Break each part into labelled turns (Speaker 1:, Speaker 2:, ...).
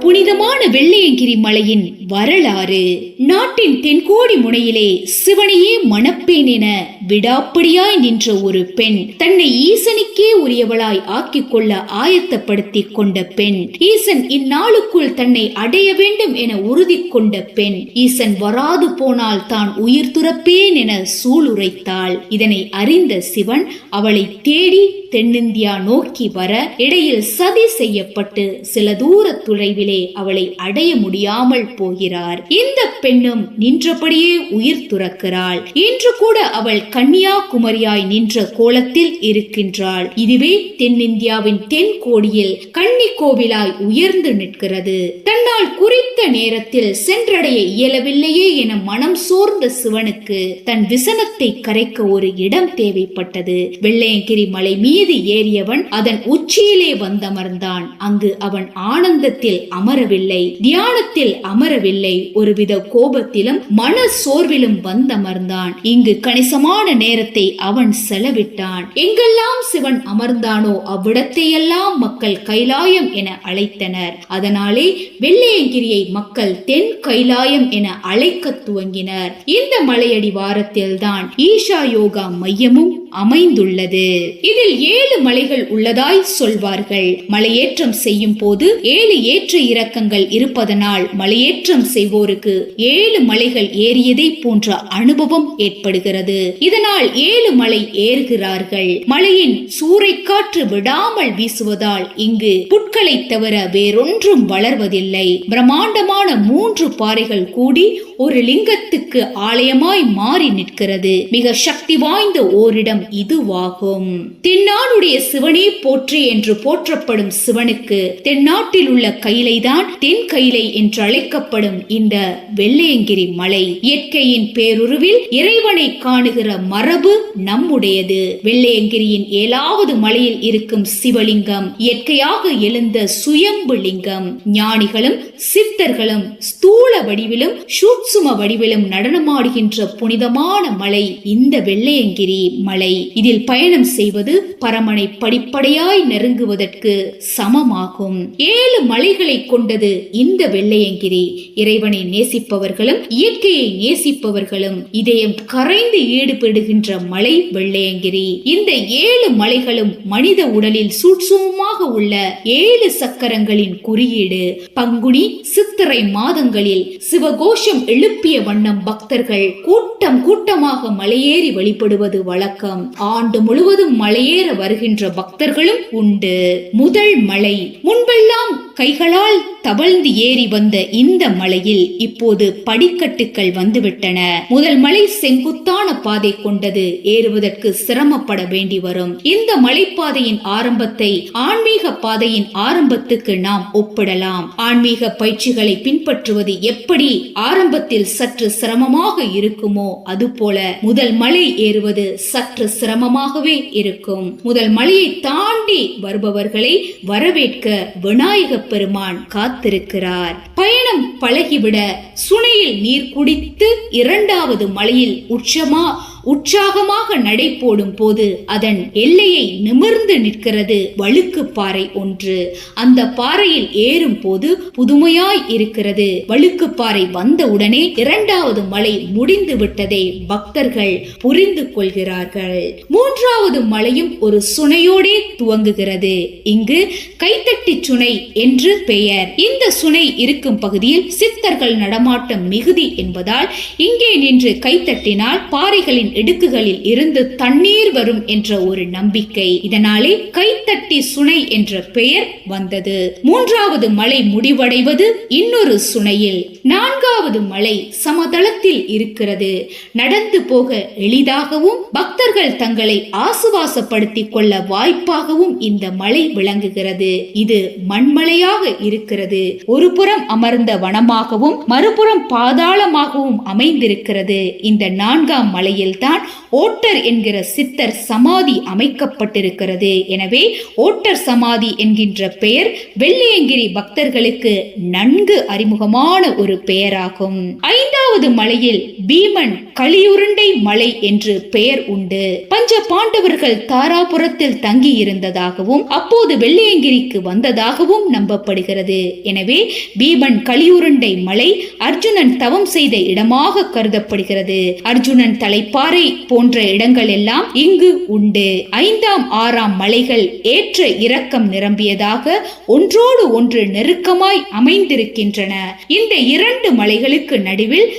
Speaker 1: புனிதமான வெள்ளையங்கிரி மலையின் வரலாறு. நாட்டின் தென்கோடி முனையிலே சிவனையே மணப்பேன் என விடாப்பிடியாய் நின்ற ஒரு பெண் தன்னை ஈசனுக்கே உரியவளாய் ஆக்கிக் கொள்ள ஆயத்தப்படுத்திக் கொண்ட பெண். ஈசன் இந்நாளுக்குள் தன்னை அடைய வேண்டும் என உறுதி கொண்ட பெண். ஈசன் வராது போனால் தான் உயிர் துறப்பேன் என சூளுரைத்தாள். இதனை அறிந்த சிவன் அவளை தேடி தென்னிந்தியா நோக்கி வர இடையில் சதி செய்யப்பட்டு சில தூர துறைவிலே அவளை அடைய முடியாமல் போகிறார். இந்த பெண்ணும் நின்றபடியே உயிர் துறக்கிறாள். இன்று கூட அவள் கன்னியாகுமரியாய் நின்ற கோலத்தில் இருக்கின்றாள். இதுவே தென்னிந்தியாவின் தென் கோடியில் கன்னி கோவிலாய் உயர்ந்து நிற்கிறது. தன்னால் குறித்த நேரத்தில் சென்றடைய இயலவில்லையே என மனம் சோர்ந்த சிவனுக்கு தன் விசனத்தை கரைக்க ஒரு இடம் தேவைப்பட்டது. வெள்ளையங்கிரி மலை மீது ஏறியவன் அதன் உச்சியிலே வந்தமர்ந்தான். அங்கு அவன் ஆனந்தத்தில் அமரவில்லை தியானத்தில் அமரவில்லை. ஒருவித கோபத்திலும் மன சோர்விலும் வந்தமர்ந்தான். இங்கு கணிசமான நேரத்தை அவன் செலவிட்டான். எங்கெல்லாம் சிவன் அமர்ந்தானோ அவ்விடத்தையெல்லாம் மக்கள் கைலாயம் என அழைத்தனர். அதனாலே வெள்ளையங்கிரியை மக்கள் தென் கைலாயம் என அழைக்க துவங்கினர். இந்த மலையடி வாரத்தில்தான் ஈஷா யோகா மையமும் அமைந்துள்ளது. இதில் ஏழு மலைகள் உள்ளதாய் சொல்வார்கள். மலையேற்றம் செய்யும் போது ஏழு ஏற்ற இறக்கங்கள் இருப்பதனால் மலையேற்றம் செய்வோருக்கு ஏழு மலைகள் ஏறியதை போன்ற அனுபவம் ஏற்படுகிறது. இதனால் ஏழு மலை ஏறுகிறார்கள். மலையின் சூறைக்காற்று விடாமல் வீசுவதால் இங்கு புட்களை தவிர வேறொன்றும் வளர்வதில்லை. பிரம்மாண்டமான மூன்று பாறைகள் கூடி ஒரு லிங்கத்துக்கு ஆலயமாய் மாறி நிற்கிறது. மிக சக்தி வாய்ந்த ஓரிடம் இதுவாகும். தென்னாடுடைய சிவனே போற்றி என்று போற்றப்படும் சிவனுக்கு தென்னாட்டில் உள்ள கைலைதான் தென் கைலை என்று அழைக்கப்படும் இந்த வெள்ளையங்கிரி மலை. இயற்கையின் பேருருவில் இறைவனை காணுகிற மரபு நம்முடையது. வெள்ளையங்கிரியின் ஏழாவது மலையில் இருக்கும் சிவலிங்கம் இயற்கையாக எழுந்த சுயம்பு லிங்கம். ஞானிகளும் சித்தர்களும் ஸ்தூல வடிவிலும் சூட்சும வடிவிலும் நடனமாடுகின்ற புனிதமான மலை இந்த வெள்ளையங்கிரி மலை. இல்லை இதில் பயணம் செய்வது பரமனை படிப்படையாய் நெருங்குவதற்கு சமமாகும். ஏழு மலைகளை கொண்டது இந்த வெள்ளையங்கிரி. இறைவனை நேசிப்பவர்களும் இயற்கையை நேசிப்பவர்களும் இதயம் கரைந்து ஈடுபடுகின்ற மலை வெள்ளையங்கிரி. இந்த ஏழு மலைகளும் மனித உடலில் சூட்சுமமாக உள்ள ஏழு சக்கரங்களின் குறியீடு. பங்குனி சித்திரை மாதங்களில் சிவகோஷம் எழுப்பிய வண்ணம் பக்தர்கள் கூட்டம் கூட்டமாக மலையேறி வழிபடுவது வழக்கம். தலம் ஆண்டு முழுவதும் மலையேற வருகின்ற பக்தர்களும் உண்டு. முதல் மலை. முன்பெல்லாம் கைகளால் தவழ்ந்து ஏறி வந்த இந்த மலையில் இப்போது படிக்கட்டுகள் வந்துவிட்டன. முதல் மலை செங்குத்தான பாதை கொண்டது. ஏறுவதற்கு சிரமப்பட வேண்டி வரும். இந்த மலைப்பாதையின் ஆரம்பத்தை ஆன்மீக பாதையின் ஆரம்பத்துக்கு நாம் ஒப்பிடலாம். ஆன்மீக பயிற்சிகளை பின்பற்றுவது எப்படி ஆரம்பத்தில் சற்று சிரமமாக இருக்குமோ அதுபோல முதல் மலை ஏறுவது சற்று சிரமமாகவே இருக்கும். முதல் மலையை தாண்டி வருபவர்களை வரவேற்க விநாயக பெருமான் காத்திருக்கிறார். பயணம் பழகிவிட சுனையில் நீர் குடித்து இரண்டாவது மலையில் உச்சமா உற்சாகமாக நடை போடும் போது அதன் எல்லையை நிமிர்ந்து நிற்கிறது வழுக்கு பாறை ஒன்று. அந்த பாறையில் ஏறும் போது புதுமையாய் இருக்கிறது. வழுக்கு பாறை வந்தவுடனே இரண்டாவது மலை முடிந்து விட்டதை பக்தர்கள் புரிந்து கொள்கிறார்கள். மூன்றாவது மலையும் ஒரு சுனையோடே துவங்குகிறது. இங்கு கைத்தட்டி சுனை என்று பெயர். இந்த சுனை இருக்கும் பகுதியில் சித்தர்கள் நடமாட்டம் மிகுதி என்பதால் இங்கே நின்று கைத்தட்டினால் பாறைகளின் இடுக்குகளில் இருந்து தண்ணீர் வரும் என்ற ஒரு நம்பிக்கை. இதனாலே கைத்தட்டி சுனை என்ற பெயர் வந்தது. மூன்றாவது மலை முடிவடைவது இன்னொரு சுனையில். நான்காவது மலை சமதளத்தில் இருக்கிறது. நடந்து போக எளிதாகவும் பக்தர்கள் தங்களை ஆசுவாசப்படுத்திக் கொள்ள வாய்ப்பாகவும் இந்த மலை விளங்குகிறது. இது மண்மலையாக இருக்கிறது. ஒரு புறம் அமர்ந்த வனமாகவும் மறுபுறம் பாதாளமாகவும் அமைந்திருக்கிறது. இந்த நான்காம் மலையில்தான் ஓட்டர் என்கிற சித்தர் சமாதி அமைக்கப்பட்டிருக்கிறது. எனவே ஓட்டர் சமாதி என்கின்ற பெயர் வெள்ளையங்கிரி பக்தர்களுக்கு நன்கு அறிமுகமான ஒரு பெயராகும். ஐந்து ஐந்தாவது மலையில் பீமன் களியுருண்டை மலை என்று பெயர் உண்டு. பஞ்ச பாண்டவர்கள் தாராபுரத்தில் தங்கி இருந்ததாகவும் அப்போது வெள்ளையங்கிரிக்கு வந்ததாகவும் நம்பப்படுகிறது. எனவே பீமன் களியுருண்டை மலை அர்ஜுனன் தவம் செய்த இடமாக கருதப்படுகிறது. அர்ஜுனன் தலைப்பாறை போன்ற இடங்கள் எல்லாம் இங்கு உண்டு. ஐந்தாம் ஆறாம் மலைகள் ஏற்ற இரக்கம் நிரம்பியதாக ஒன்றோடு ஒன்று நெருக்கமாய் அமைந்திருக்கின்றன. இந்த இரண்டு மலைகளுக்கு நடுவில்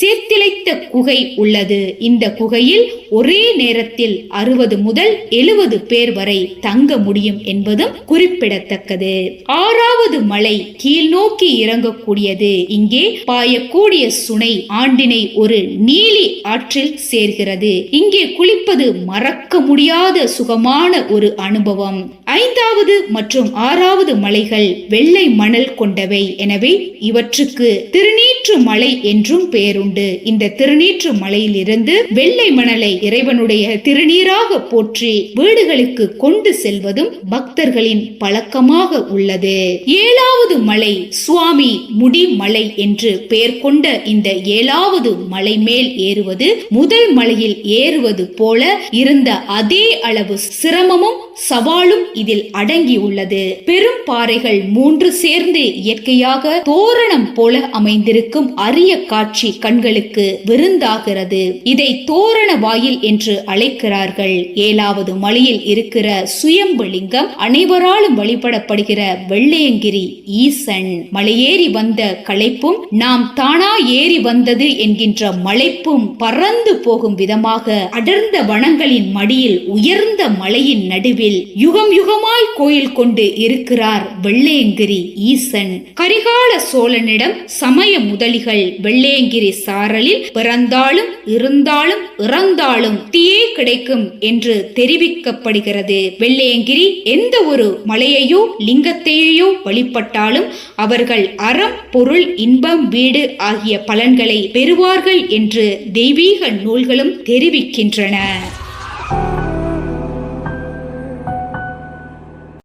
Speaker 1: சேர்த்திளைத்த குகை உள்ளது. இந்த குகையில் ஒரே நேரத்தில் அறுபது முதல் எழுபது பேர் வரை தங்க முடியும் என்பதும் குறிப்பிடத்தக்கது. ஆறாவது மலை கீழ் நோக்கி இறங்கக்கூடியது. இங்கே பாயக்கூடிய சுனை ஆண்டினை ஒரு நீலி ஆற்றில் சேர்கிறது. இங்கே குளிப்பது மறக்க முடியாத சுகமான ஒரு அனுபவம். ஐந்தாவது மற்றும் ஆறாவது மலைகள் வெள்ளை மணல் கொண்டவை. எனவே இவற்றுக்கு திருநீற்று மலை என்றும் உண்டு. இந்த திருநீற்று மலையிலிருந்து வெள்ளை மணலை இறைவனுடைய திருநீராக போற்றி வீடுகளுக்கு கொண்டு செல்வதும் பக்தர்களின் பழக்கமாக உள்ளது. ஏழாவது மலை சுவாமி முடிமலை என்று பெயர் கொண்ட இந்த ஏழாவது மலை மேல் ஏறுவது முதல் மலையில் ஏறுவது போல இருந்த அதே அளவு சிரமமும் சவாலும் இதில் அடங்கியுள்ளது. பெரும் பாறைகள் மூன்று சேர்ந்து இயற்கையாக தோரணம் போல அமைந்திருக்கும் அரிய காட்சி கண்களுக்கு விருந்தாகிறது. இதை தோரண வாயில் என்று அழைக்கிறார்கள். ஏழாவது மலையில் இருக்கிற சுயம்புலிங்கம் அனைவராலும் வழிபடப்படுகிற வெள்ளையங்கிரி ஈசன். மலையேறி வந்த களைப்பும் நாம் தானா ஏறி வந்தது என்கின்ற மலைப்பும் பறந்து போகும் விதமாக அடர்ந்த வனங்களின் மடியில் உயர்ந்த மலையின் நடுவில் யுகம் யுகமாய் கோயில் கொண்டு இருக்கிறார் வெள்ளையங்கிரி ஈசன். கரிகால சோழனிடம் சமய முதலிகள் வெள்ளையங்கிரி சாரலில் பிறந்தாலும் இருந்தாலும் இறந்தாலும் தீயே கிடைக்கும் என்று தெரிவிக்கப்படுகிறது. வெள்ளையங்கிரி எந்த ஒரு மலையையோ லிங்கத்தையோ வழிபட்டாலும் அவர்கள் அறம் பொருள் இன்பம் வீடு ஆகிய பலன்களை பெறுவார்கள் என்று தெய்வீக நூல்களும் தெரிவிக்கின்றன.